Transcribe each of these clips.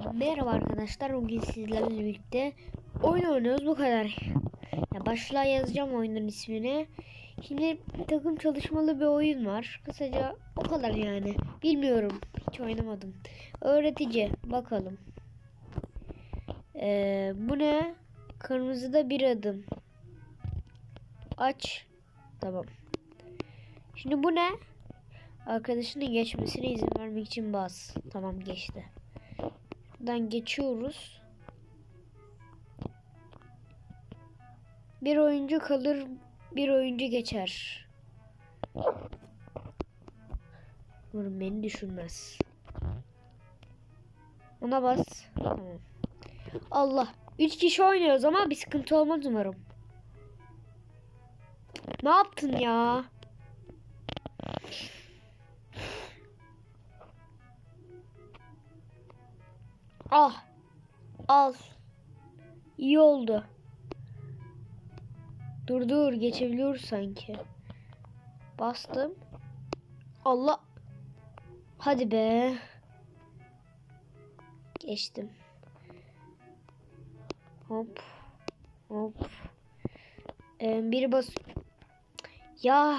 Merhaba arkadaşlar. Bugün sizlerle birlikte oyun oynuyoruz. Bu kadar. Ya başlığa yazacağım oyunun ismini. Şimdi takım çalışmalı bir oyun var. Kısaca o kadar yani. Bilmiyorum. Hiç oynamadım. Öğretici. Bakalım. Ee, bu ne? Kırmızıda bir adım. Aç. Tamam. Şimdi bu ne? Arkadaşının geçmesine izin vermek için bas. Tamam geçti. Buradan geçiyoruz. Bir oyuncu kalır, bir oyuncu geçer. Umarım beni düşürmez. Ona bas. Tamam. Allah. Üç kişi oynuyoruz ama bir sıkıntı olmaz umarım. Ne yaptın ya? Ah. Al. İyi oldu. Dur dur geçebiliyoruz sanki. Bastım. Allah. Hadi be. Geçtim. Hop. Hop. Ee, biri bas. Ya.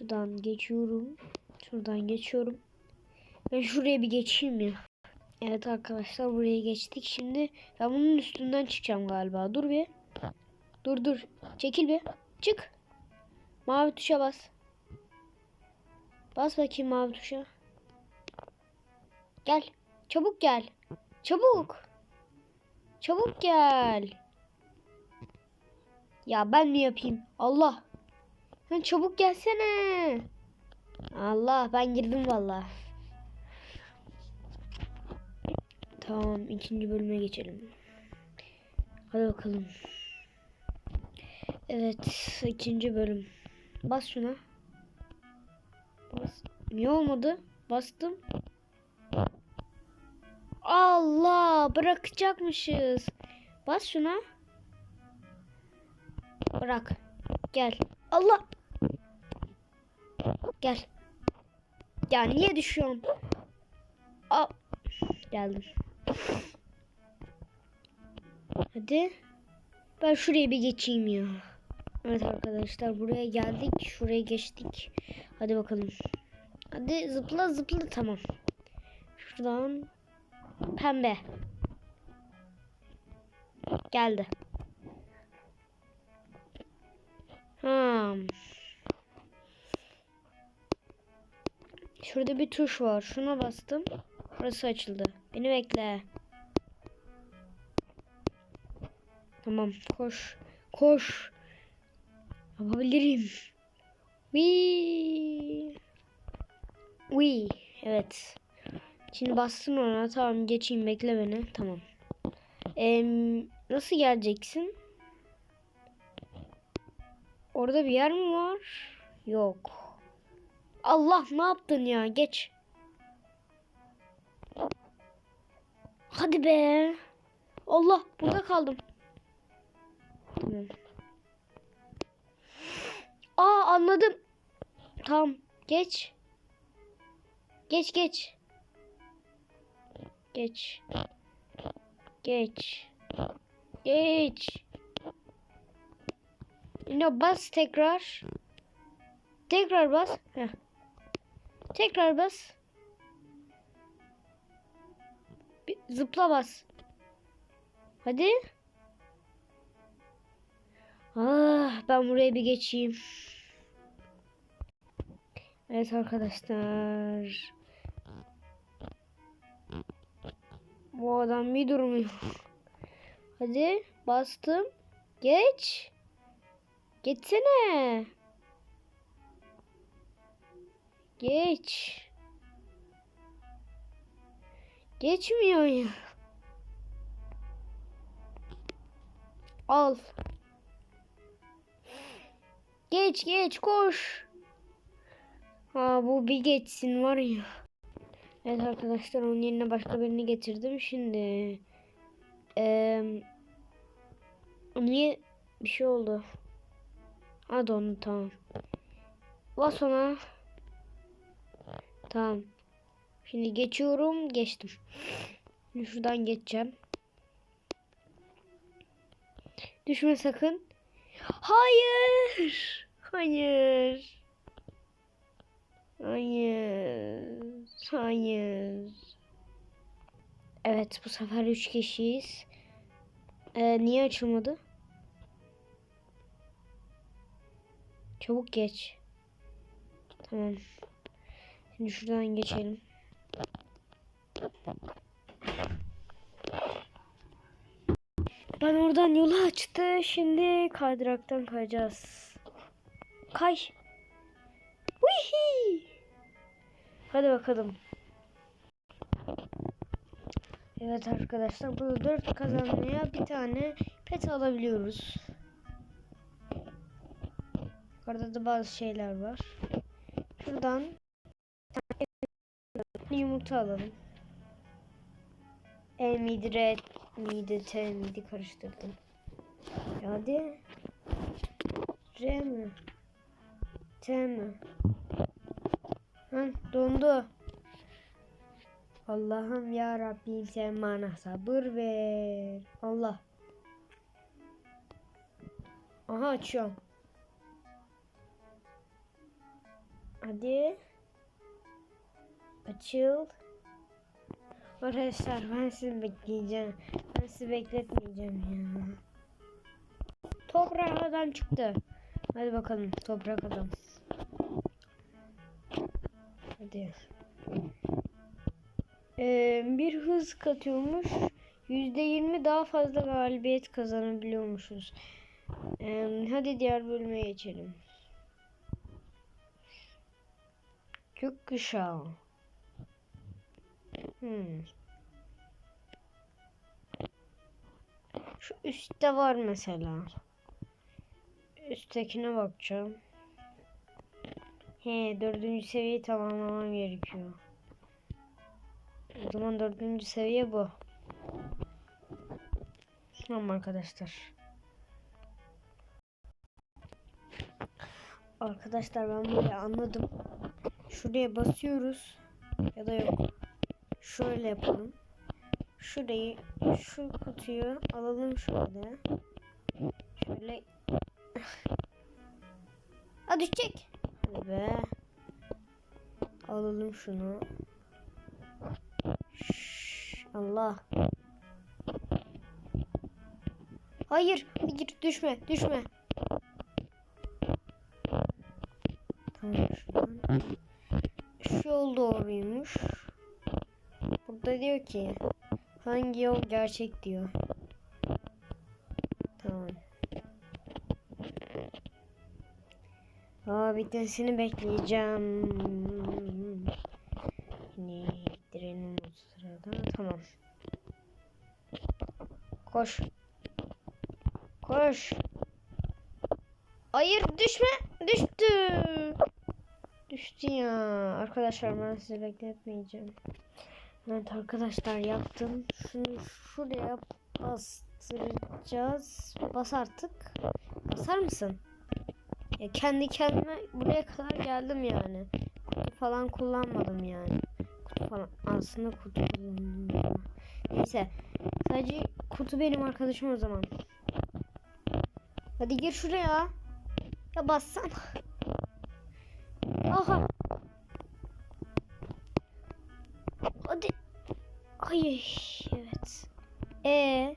Şuradan geçiyorum. Şuradan geçiyorum. Ben şuraya bir geçeyim ya. Evet arkadaşlar buraya geçtik. Şimdi ben bunun üstünden çıkacağım galiba. Dur bir. Dur dur. Çekil bir. Çık. Mavi tuşa bas. Bas bakayım mavi tuşa. Gel. Çabuk gel. Çabuk. Çabuk gel. Ya ben mi yapayım? Allah. Sen çabuk gelsene. Allah ben girdim valla. Tamam ikinci bölüme geçelim. Hadi bakalım. Evet ikinci bölüm. Bas şuna. Bas. Niye olmadı? Bastım. Allah bırakacakmışız. Bas şuna. Bırak. Gel. Allah. Gel. Ya niye düşüyorsun? Aa, geldim. Hadi. Ben şuraya bir geçeyim ya. Evet arkadaşlar buraya geldik. Şuraya geçtik. Hadi bakalım. Hadi zıpla zıpla tamam. Şuradan pembe. Geldi. Hmm. Şurada bir tuş var. Şuna bastım. Burası açıldı. Beni bekle. Tamam koş. Koş. Yapabilirim. Wii. Wii. Evet. Şimdi bastın ona. Tamam geçeyim bekle beni. Tamam. Ee, nasıl geleceksin? Orada bir yer mi var? Yok. Allah ne yaptın ya? Geç. Hadi be. Allah burada kaldım. Aa anladım. Tamam. Geç. Geç geç. Geç. Geç. Geç. Yine bas tekrar. Tekrar bas. Heh. Tekrar bas. Bir zıpla bas. Hadi. Ah, ben buraya bir geçeyim. Evet arkadaşlar. Bu adam bir durmuyor. Hadi bastım. Geç. Geçsene. Geç. Geçmiyor ya. Al. Geç geç koş. Ha bu bir geçsin var ya. Evet arkadaşlar onun yerine başka birini getirdim. Şimdi eee niye bir şey oldu? Ha dondu tamam. Bas ona. Tamam. Şimdi geçiyorum. Geçtim. Şimdi şuradan geçeceğim. Düşme sakın. Hayır. Hayır. Hayır. Hayır. Evet bu sefer üç kişiyiz. Ee, niye açılmadı? Çabuk geç. Tamam. Şimdi şuradan geçelim. Ben oradan yolu açtı. Şimdi kaydıraktan kayacağız. Kay. Wihi. Hadi bakalım. Evet arkadaşlar burada 4 kazanmaya bir tane pet alabiliyoruz. Yukarıda da bazı şeyler var. Şuradan bir yumurta alalım. E miydi red miydi T miydi karıştırdım. Hadi. R mi? T mi? Hı, dondu. Allah'ım ya Rabbim sen bana sabır ver. Allah. Aha açıyorum. Hadi. Açıl. Arkadaşlar ben sizi bekleyeceğim. Ben sizi bekletmeyeceğim ya. Toprak adam çıktı. Hadi bakalım toprak adam. Hadi. Ee, bir hız katıyormuş. %20 daha fazla galibiyet kazanabiliyormuşuz. Ee, hadi diğer bölüme geçelim. Gökkuşağı. Hmm. Şu üstte var mesela. Üsttekine bakacağım. He dördüncü seviyeyi tamamlamam gerekiyor. O zaman dördüncü seviye bu. Tamam arkadaşlar. Arkadaşlar ben burayı anladım. Şuraya basıyoruz. Ya da yok. Şöyle yapalım. Şurayı şu kutuyu alalım şöyle. Şöyle. Aa düşecek. Hadi be. Alalım şunu. Şşş, Allah. Hayır, hayır düşme, düşme. Tamam şuradan. Şu yol doğruymuş. Burada diyor ki hangi yol gerçek diyor. Tamam. Aa bitmesini bekleyeceğim. Yine ittirelim o sırada. Tamam. Koş. Koş. Hayır düşme. Düştü. Düştü ya. Arkadaşlar ben sizi bekletmeyeceğim. Evet arkadaşlar yaptım. Şunu şuraya bastıracağız. Bas artık. Basar mısın? Ya kendi kendime buraya kadar geldim yani. Kutu falan kullanmadım yani. Kutu falan aslında kutu kullandım ya. Neyse. Sadece kutu benim arkadaşım o zaman. Hadi gir şuraya. Ya bassan. Evet. E.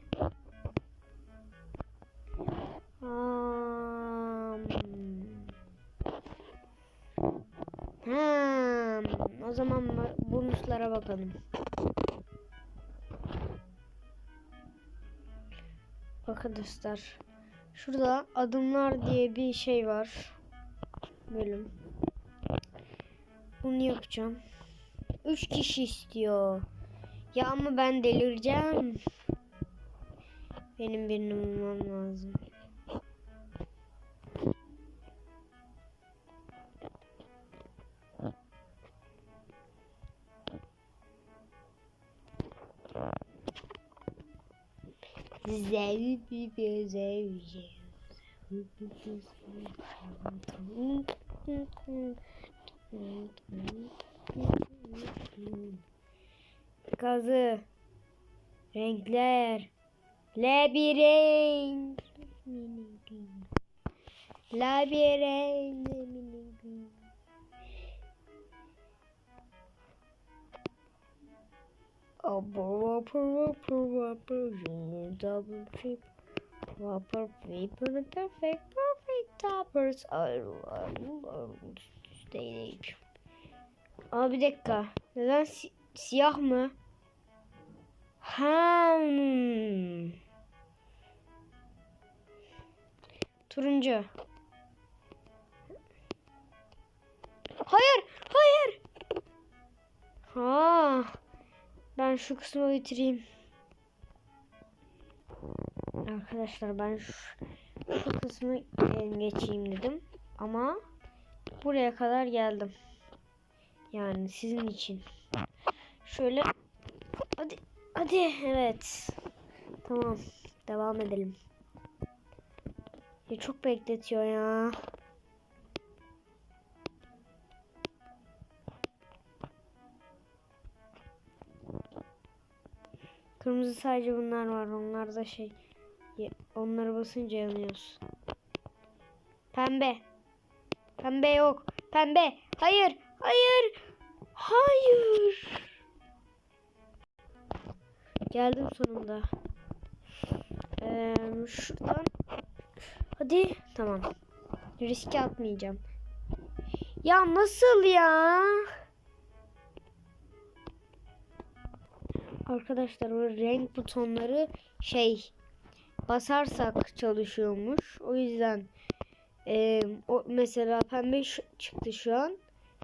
Hmm. O zaman bonuslara bakalım. Arkadaşlar. Şurada adımlar diye bir şey var. Bölüm. Bunu yapacağım. Üç kişi istiyor. Ya ama ben delireceğim. Benim birini bulmam lazım. Zevk bir zevk. Kazı. Renkler. Labirent. Labirent. Double. Proper and perfect, perfect toppers. Değil. Aa bir dakika. Neden siyah mı? Hmm. Turuncu. Hayır, hayır. Ha. Ben şu kısmı bitireyim. Arkadaşlar ben şu, şu kısmı geçeyim dedim. Ama buraya kadar geldim. Yani sizin için. Şöyle hadi hadi evet. Tamam devam edelim. Ya çok bekletiyor ya. Kırmızı sadece bunlar var. Onlar da şey. Onları basınca yanıyoruz. Pembe. Pembe yok. Pembe. Hayır. Hayır. Hayır. Geldim sonunda. Ee, şuradan. Hadi. Tamam. Riske atmayacağım. Ya nasıl ya? Arkadaşlar o renk butonları şey basarsak çalışıyormuş. O yüzden e, o mesela pembe çıktı şu an.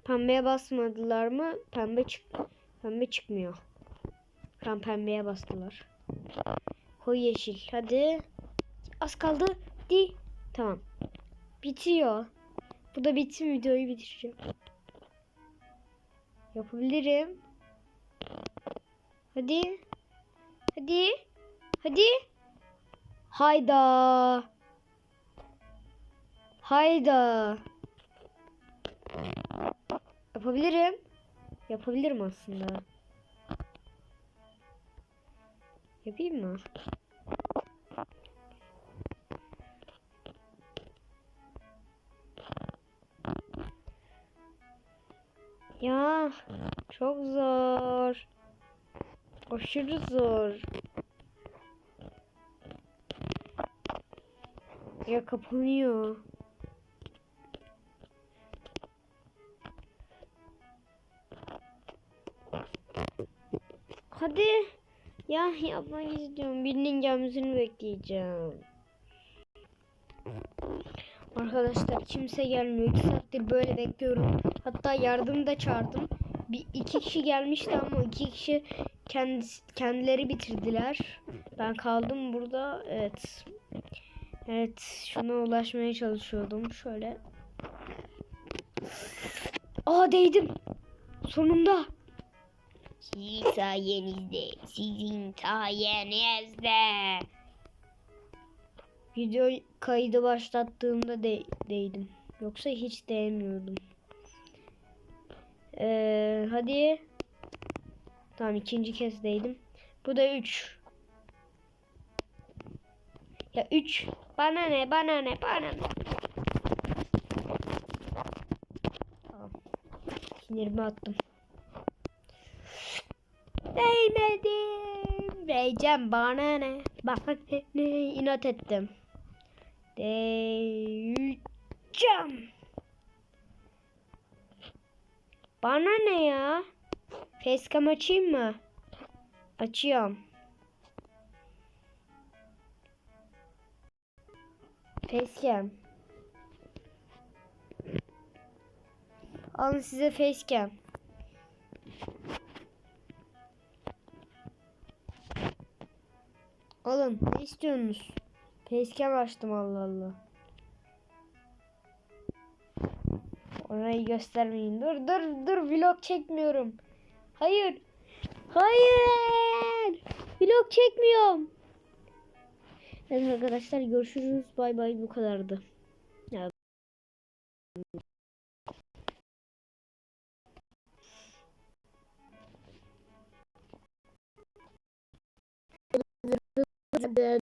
Pembeye basmadılar mı? Pembe çık pembe çıkmıyor. An pembeye bastılar. Koy yeşil. Hadi. Az kaldı. Di. Tamam. Bitiyor. Bu da bitsin videoyu bitireceğim. Yapabilirim. Hadi. Hadi. Hadi. Hayda. Hayda. Yapabilirim. Yapabilirim aslında. Yapayım mı? Ya çok zor. Aşırı zor. Ya kapanıyor. Hadi. Ya yapmak istiyorum. Birinin gelmesini bekleyeceğim. Arkadaşlar kimse gelmiyor. İki saattir böyle bekliyorum. Hatta yardım da çağırdım. Bir iki kişi gelmişti ama iki kişi kendisi, kendileri bitirdiler. Ben kaldım burada. Evet. Evet, şuna ulaşmaya çalışıyordum. Şöyle. Aa değdim. Sonunda. Sizin sayenizde. Sizin sayenizde. Video kaydı başlattığımda de değdim. Yoksa hiç değmiyordum. Ee, hadi. Tamam ikinci kez değdim. Bu da 3. Ya 3. Bana ne bana ne bana ne. Tamam. Sinirimi attım. Değmedim. Değeceğim bana ne. Ne, ne inat ettim. Değeceğim. Bana ne ya? Facecam açayım mı? Açıyorum. Facecam. Alın size facecam. Alın ne istiyorsunuz? Facecam açtım Allah Allah. Orayı göstermeyin. Dur dur dur vlog çekmiyorum. Hayır. Hayır. Vlog çekmiyorum. Evet arkadaşlar görüşürüz. Bay bay bu kadardı. the